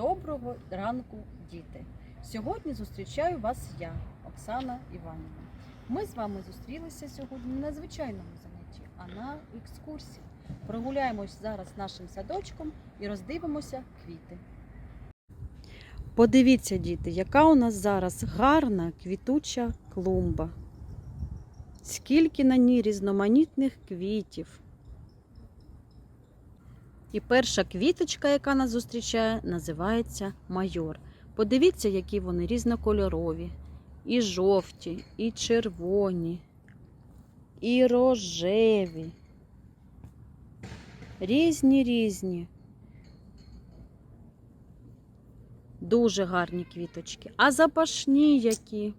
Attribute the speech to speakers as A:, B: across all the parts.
A: Доброго ранку, діти! Сьогодні зустрічаю вас я, Оксана Іванівна. Ми з вами зустрілися сьогодні не на звичайному занятті, а на екскурсії. Прогуляємось зараз нашим садочком і роздивимося квіти. Подивіться, діти, яка у нас зараз гарна квітуча клумба. Скільки на ній різноманітних квітів. І перша квіточка, яка нас зустрічає, називається майор. Подивіться, які вони різнокольорові. І жовті, і червоні, і рожеві. Різні різні. Дуже гарні квіточки. А запашні які.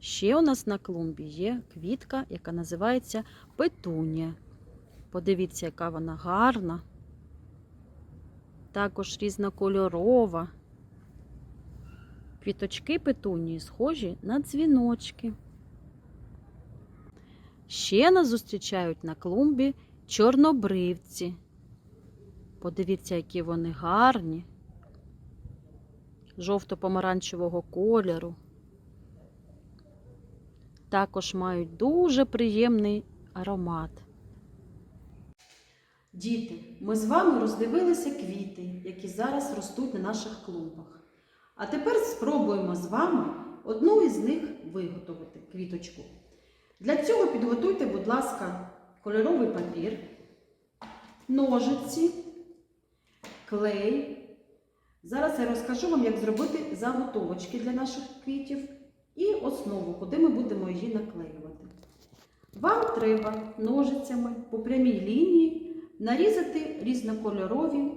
A: Ще у нас на клумбі є квітка, яка називається петунія. Подивіться, яка вона гарна. Також різнокольорова. Квіточки петунії схожі на дзвіночки. Ще нас зустрічають на клумбі чорнобривці. Подивіться, які вони гарні, жовто-помаранчевого кольору. Також мають дуже приємний аромат. Діти, ми з вами роздивилися квіти, які зараз ростуть на наших клумбах. А тепер спробуємо з вами одну із них виготовити квіточку. Для цього підготуйте, будь ласка, кольоровий папір, ножиці, клей. Зараз я розкажу вам, як зробити заготовочки для наших квітів і основу, куди ми будемо її наклеювати. Вам треба ножицями по прямій лінії нарізати різнокольорові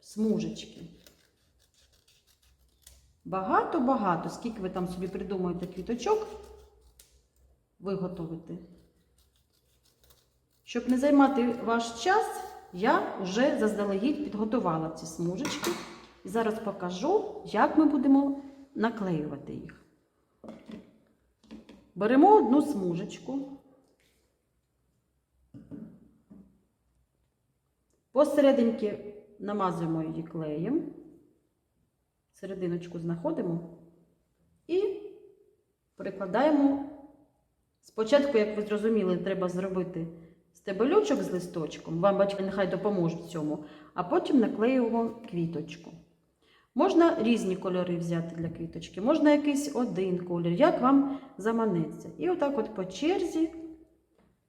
A: смужечки. Багато-багато, скільки ви там собі придумаєте квіточок, виготовити. Щоб не займати ваш час, я вже заздалегідь підготувала ці смужечки. І зараз покажу, як ми будемо наклеювати їх. Беремо одну смужечку. Посерединки намазуємо її клеєм, серединочку знаходимо і перекладаємо. Спочатку, як ви зрозуміли, треба зробити стебельочок з листочком, вам батьки нехай допоможуть в цьому, а потім наклеюємо квіточку. Можна різні кольори взяти для квіточки, можна якийсь один колір, як вам заманеться. І отак от по черзі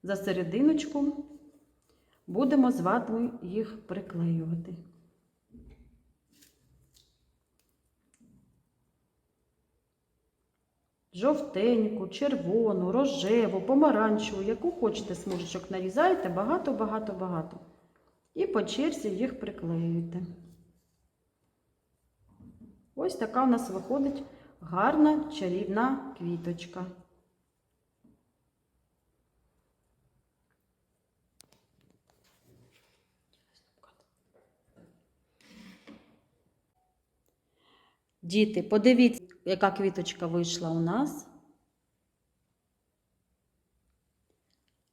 A: за серединочку будемо з вами їх приклеювати. Жовтеньку, червону, рожеву, помаранчеву, яку хочете смужечок нарізайте, багато-багато-багато. І по черзі їх приклеюєте. Ось така у нас виходить гарна чарівна квіточка. Діти, подивіться, яка квіточка вийшла у нас.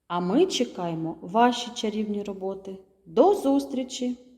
A: А ми чекаємо ваші чарівні роботи. До зустрічі!